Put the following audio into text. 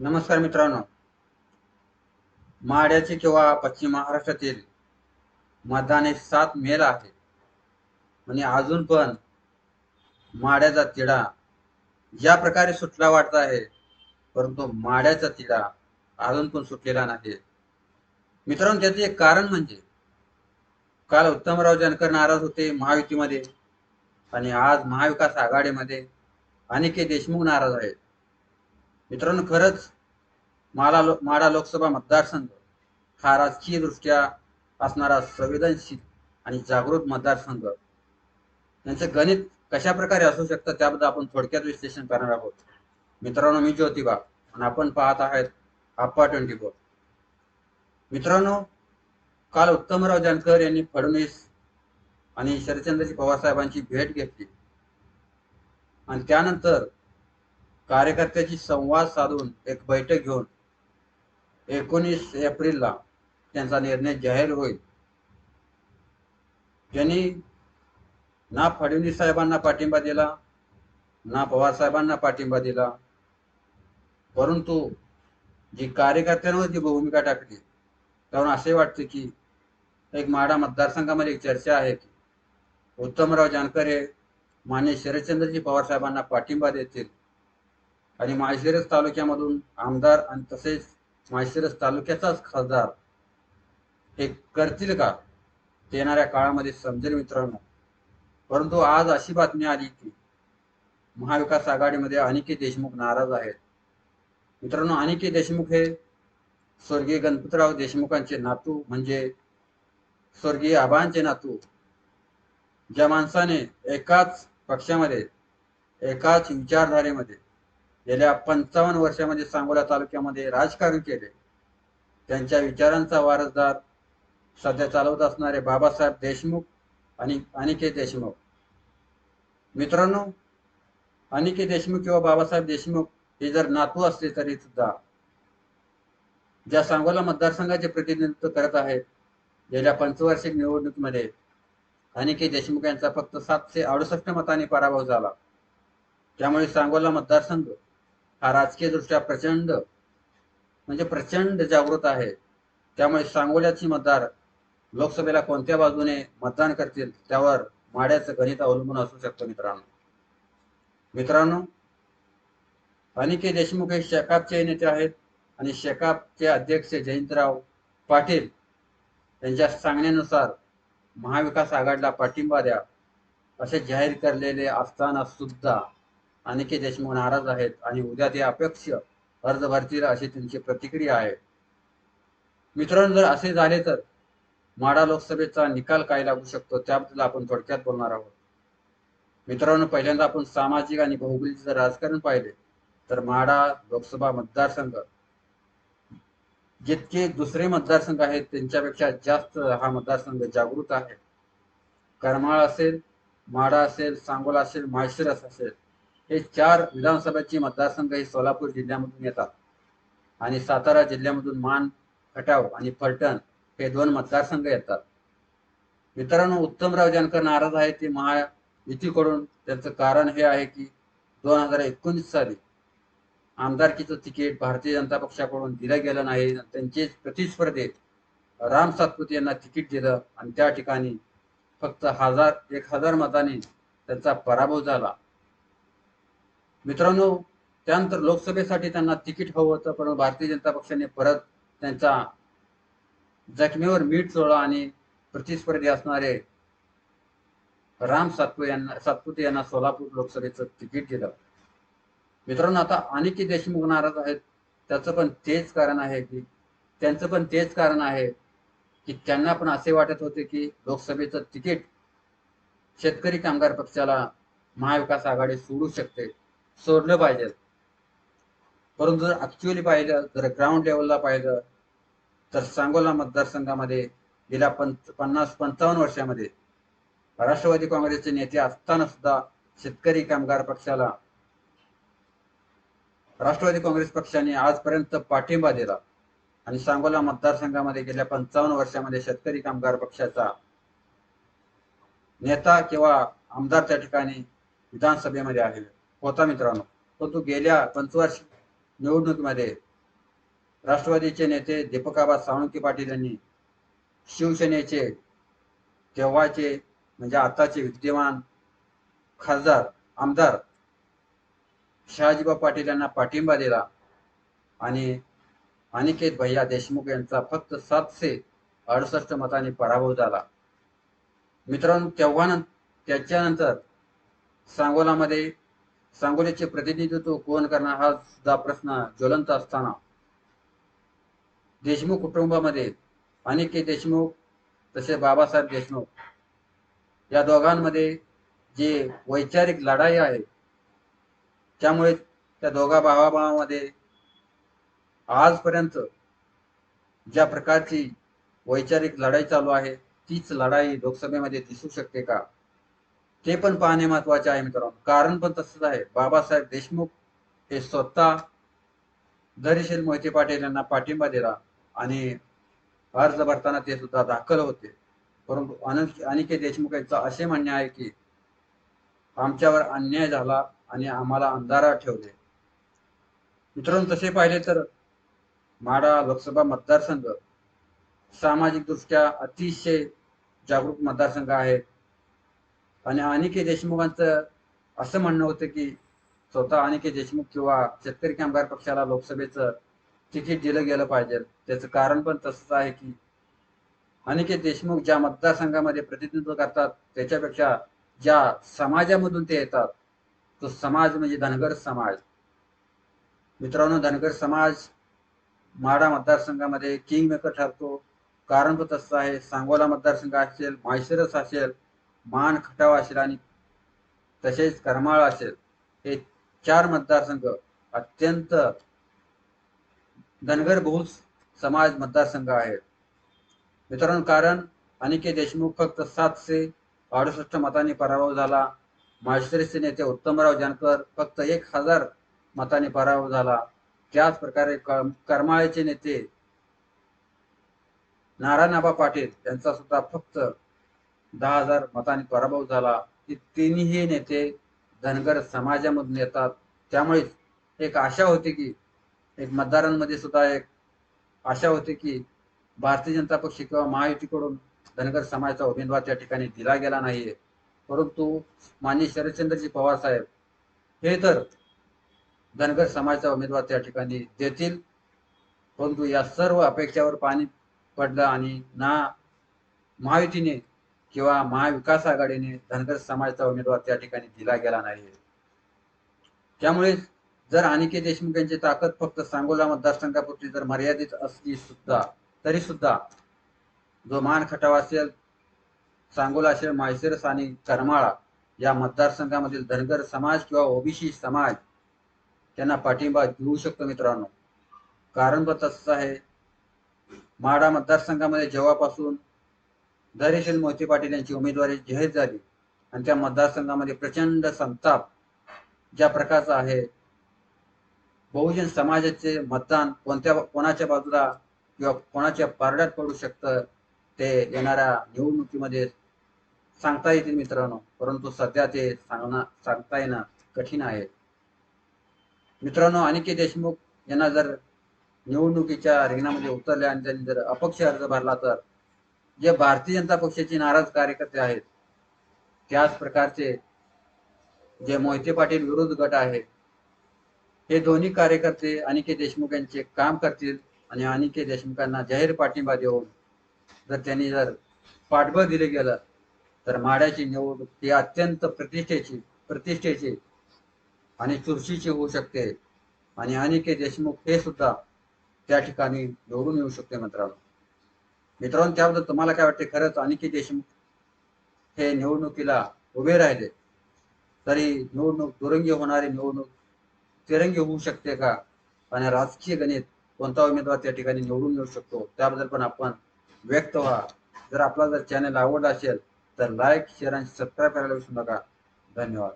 नमस्कार मित्रांनो. माड्याचे किंवा पश्चिम महाराष्ट्रातील मतदान हे सात मेला आहे. आणि अजून पण माड्याचा तिढा ज्या प्रकारे सुटला वाटत आहे. परंतु माड्याचा तिढा अजून पण सुटलेला नाही. मित्रांनो त्याचे एक कारण म्हणजे काल उत्तमराव जानकर नाराज होते महायुतीमध्ये आणि आज महाविकास आघाडीमध्ये अनेके देशमुख नाराज आहेत. मित्रांनो खरंच माला लो माडा लोकसभा मतदारसंघ हा राजकीय दृष्ट्या असणारा संवेदनशील आणि जागृत मतदारसंघ. यांचं गणित कशा प्रकारे असू शकतं त्याबद्दल आपण थोडक्यात विश्लेषण करणार आहोत. मित्रांनो मी ज्योतिबा आणि आपण पाहत आहेत आप्पा ट्वेंटी फोर. मित्रांनो काल उत्तमराव जानकर यांनी फडणवीस आणि शरदचंद्रजी पवार साहेबांची भेट घेतली. आणि त्यानंतर कार्यकर्त्याची संवाद साधून एक बैठक घेऊन एकोणीस एप्रिलला त्यांचा निर्णय जाहीर होईल. त्यांनी ना फडणवीस साहेबांना पाठिंबा दिला ना पवार साहेबांना पाठिंबा दिला परंतु जी कार्यकर्त्यांवर जी भूमिका टाकली त्यावरून असे वाटते की एक माडा मतदारसंघामध्ये एक चर्चा आहे की उत्तमराव जानकर हे मान्य शरदचंद्रजी पवार साहेबांना पाठिंबा देतील. आणि माळशिरस तालुक्यामधून आमदार आणि तसेच माळशिरस तालुक्याचाच खासदार हे करतील का? ते येणाऱ्या काळामध्ये समजेल मित्रांनो. परंतु आज अशी बातमी आली की महाविकास आघाडीमध्ये अनिकेत देशमुख नाराज आहेत. मित्रांनो अनिकेत देशमुख हे स्वर्गीय गणपतराव देशमुखांचे नातू म्हणजे स्वर्गीय आबांचे नातू. ज्या माणसाने एकाच पक्षामध्ये एकाच विचारधारेमध्ये गेल्या पंचावन्न वर्षामध्ये सांगोला तालुक्यामध्ये राजकारण केले. त्यांच्या विचारांचा वारसदार सध्या चालवत असणारे बाबासाहेब देशमुख आणि अनिकेत देशमुख. मित्रांनो अनिकेत देशमुख किंवा बाबासाहेब देशमुख हे जर नातू असले तरी सुद्धा ज्या सांगोला मतदारसंघाचे प्रतिनिधित्व करत आहेत गेल्या पंचवार्षिक निवडणुकीमध्ये अनिकेत देशमुख यांचा फक्त सातशे अडुसष्ट मतांनी पराभव झाला. त्यामुळे सांगोला मतदारसंघ हा राजकीय दृष्ट्या प्रचंड म्हणजे प्रचंड जागृत आहे. त्यामुळे सांगोल्याची मतदार लोकसभेला कोणत्या बाजूने मतदान करतील त्यावर माड्याचं गणित अवलंबून असू शकतो मित्रांनो. मित्रांनो अनिकेत देशमुख हे शेकापचे नेते आहेत आणि शेकापचे अध्यक्ष जयंतराव पाटील यांच्या सांगण्यानुसार महाविकास आघाडीला पाठिंबा द्या असे जाहीर करलेले असताना सुद्धा अनिकेत देशमुख नाराज आहेत आणि उद्या ते अपेक्ष अर्ज भरतील अशी त्यांची प्रतिक्रिया आहे. मित्रांनो जर असे झाले तर माडा लोकसभेचा निकाल काय लागू शकतो त्याबद्दल आपण थोडक्यात बोलणार आहोत. मित्रांनो पहिल्यांदा आपण सामाजिक आणि भौगोलिक जर राजकारण पाहिले तर माडा लोकसभा मतदारसंघ जितके दुसरे मतदारसंघ आहेत त्यांच्यापेक्षा जास्त हा मतदारसंघ जागृत आहे. करमाळ असेल माडा असेल सांगोला असेल माळशिरस असेल हे चार विधानसभेचे मतदारसंघ हे सोलापूर जिल्ह्यामधून येतात. आणि सातारा जिल्ह्यामधून मान खटाव आणि फलटण हे दोन मतदारसंघ येतात. मित्रांनो उत्तमराव जानकर नाराज आहे ते महायुतीकडून त्यांचं कारण हे आहे की दोन हजार एकोणीस साली आमदारकीचं तिकीट भारतीय जनता पक्षाकडून दिलं गेलं नाही. त्यांचे प्रतिस्पर्धेत राम सातपुते यांना तिकीट दिलं आणि त्या ठिकाणी फक्त हजार एक हजार मतांनी त्यांचा पराभव झाला. मित्रांनो त्यानंतर लोकसभेसाठी त्यांना तिकीट हवं होतं पण भारतीय जनता पक्षाने परत त्यांचा जखमेवर मीठ चोळा आणि प्रतिस्पर्धी असणारे राम सातपुते यांना सातपुते यांना सोलापूर लोकसभेचं तिकीट दिलं. मित्रांनो आता अनिकेत देशमुख नाराज आहेत. त्याचं पण तेच कारण आहे की त्यांचं पण तेच कारण आहे की त्यांना पण असे वाटत होते की लोकसभेचं तिकीट शेतकरी कामगार पक्षाला महाविकास आघाडी सोडू शकते. सोडलं पाहिजे. परंतु जर ऍक्च्युअली पाहिलं जर ग्राउंड लेवलला पाहिलं तर सांगोला मतदारसंघामध्ये गेल्या पंच पन्नास पंचावन्न वर्षामध्ये राष्ट्रवादी काँग्रेसचे नेते असताना सुद्धा शेतकरी कामगार पक्षाला राष्ट्रवादी काँग्रेस पक्षाने आजपर्यंत पाठिंबा दिला. आणि सांगोला मतदारसंघामध्ये गेल्या पंचावन्न वर्षामध्ये शेतकरी कामगार पक्षाचा नेता किंवा आमदार त्या ठिकाणी विधानसभेमध्ये आहे. होता मित्रांनो. परंतु गेल्या पंचवार्षिक निवडणुकीमध्ये राष्ट्रवादीचे नेते दीपकाबा साळुंके पाटील यांनी शिवसेनेचे तेव्हाचे म्हणजे आताचे विद्यमान खासदार आमदार शहाजीबा पाटील यांना पाठिंबा दिला आणि अनिकेत भैया देशमुख यांचा फक्त सातशे अडुसष्ट मतांनी पराभव झाला. मित्रांनो तेव्हा त्याच्यानंतर सांगोलामध्ये सांगोलीचे प्रतिनिधित्व कोण करणार हा सुद्धा प्रश्न ज्वलंत असताना देशमुख कुटुंबामध्ये अनिकेत देशमुख तसे बाबासाहेब देशमुख या दोघांमध्ये जे वैचारिक लढाई आहे त्यामुळे त्या दोघा भावाभावामध्ये आजपर्यंत ज्या प्रकारची वैचारिक लढाई चालू आहे तीच लढाई लोकसभेमध्ये दिसू शकते का? ते पण पाहणे महत्त्वाचे आहे मित्रांनो. कारण पण तसंच आहे. बाबासाहेब देशमुख हे स्वतः धैर्यशील मोहिते पाटील यांना पाठिंबा दिला आणि अर्ज भरताना ते सुद्धा दाखल होते. परंतु अनंत अनिकेत देशमुख यांचं असे म्हणणे आहे की आमच्यावर अन्याय झाला आणि आम्हाला अंधारात ठेवले. मित्रांनो तसे पाहिले तर माडा लोकसभा मतदारसंघ सामाजिकदृष्ट्या अतिशय जागरूक मतदारसंघ आहे. आणि अनिकेत देशमुखांचं असं म्हणणं होतं की स्वतः अनिकेत देशमुख किंवा शेतकरी कामगार पक्षाला लोकसभेचं तिकीट दिलं गेलं पाहिजे. त्याचं कारण पण तसंच आहे की अनिकेत देशमुख ज्या मतदारसंघामध्ये प्रतिनिधित्व करतात त्याच्यापेक्षा ज्या समाजामधून ते येतात तो समाज म्हणजे धनगर समाज. मित्रांनो धनगर समाज माडा मतदारसंघामध्ये किंग मेकर ठरतो. कारण पण तसं आहे. सांगोला मतदारसंघ असेल माळशिरस असेल मान खटाव असेल आणि तसेच करमाळ असेल हे चार मतदारसंघ अत्यंत धनगर बहुल समाज मतदारसंघ आहेत. मित्रांनो कारण अनिकेत देशमुख फक्त सातशे अडुसष्ट मतांनी पराभव झाला. माळशिरसचे नेते उत्तमराव जानकर फक्त एक हजार मतांनी पराभव झाला. त्याच प्रकारे करमाळेचे करमाळ्याचे नेते नारायणाबा पाटील यांचा सुद्धा फक्त दहा हजार मतांनी पराभव झाला. हे तिन्ही नेते धनगर समाजामधून येतात. त्यामुळे एक आशा होती की एक मतदारांमध्ये सुद्धा एक आशा होती की भारतीय जनता पक्ष किंवा महायुतीकडून धनगर समाजाचा उमेदवार त्या ठिकाणी दिला गेला नाहीये. परंतु माननीय शरदचंद्रजी पवार साहेब हे तर धनगर समाजाचा उमेदवार त्या ठिकाणी देतील. परंतु या सर्व अपेक्षावर पाणी पडलं आणि ना महायुतीने किंवा महाविकास आघाडीने धनगर समाजाचा उमेदवार त्या ठिकाणी दिला गेला नाही. त्यामुळे जर अनिकेत देशमुख यांची ताकद फक्त सांगोला मतदारसंघापुरती जर मर्यादित असली सुद्धा तरी सुद्धा जो मान खटाव असेल सांगोला असेल माळशिरस आणि करमाळा या मतदारसंघामधील धनगर समाज किंवा ओबीसी समाज त्यांना पाठिंबा देऊ शकतो मित्रांनो. कारण पण तसंच आहे. माडा मतदारसंघामध्ये जेव्हापासून धैर्यशील मोहिते पाटील यांची उमेदवारी जाहीर झाली. आणि त्या मतदारसंघामध्ये प्रचंड संताप ज्या प्रकारचा आहे. बहुजन समाजाचे मतदान कोणत्या कोणाच्या बाजूला किंवा कोणाच्या पारड्यात पडू शकतं ते येणाऱ्या निवडणुकीमध्ये सांगता येतील मित्रांनो. परंतु सध्या ते सांगणं सांगता येणं कठीण आहे. मित्रांनो अनिकेत देशमुख यांना जर निवडणुकीच्या रिंगणामध्ये उतरले आणि त्यांनी जर अपक्ष अर्ज भरला तर? जे भारतीय जनता पक्षाचे नाराज कार्यकर्ते आहेत त्याच प्रकारचे जे मोहिते पाटील विरोध गट आहे हे दोन्ही कार्यकर्ते अनिकेत देशमुख यांचे काम करतील आणि अनिकेत देशमुखांना जाहीर पाठिंबा देऊन जर त्यांनी जर पाठबळ दिले गेलं तर माड्याची निवडणूक ही अत्यंत प्रतिष्ठेची प्रतिष्ठेची आणि चुरशीची होऊ शकते. आणि अनिकेत देशमुख हे सुद्धा त्या ठिकाणी निवडून येऊ शकते मित्रांनो मित्रांनो त्याबद्दल तुम्हाला काय वाटते? खरंच अनिकेत देशमुख हे निवडणुकीला उभे राहिले. तरी निवडणूक दुरंगी होणारी निवडणूक तिरंगी होऊ शकते का? आणि राजकीय गणित कोणता उमेदवार त्या ठिकाणी निवडून येऊ शकतो? त्याबद्दल पण आपण व्यक्त व्हा. जर आपला जर चॅनल आवडला असेल तर लाईक शेअर आणि सबस्क्राईब करायला विसरू नका. धन्यवाद.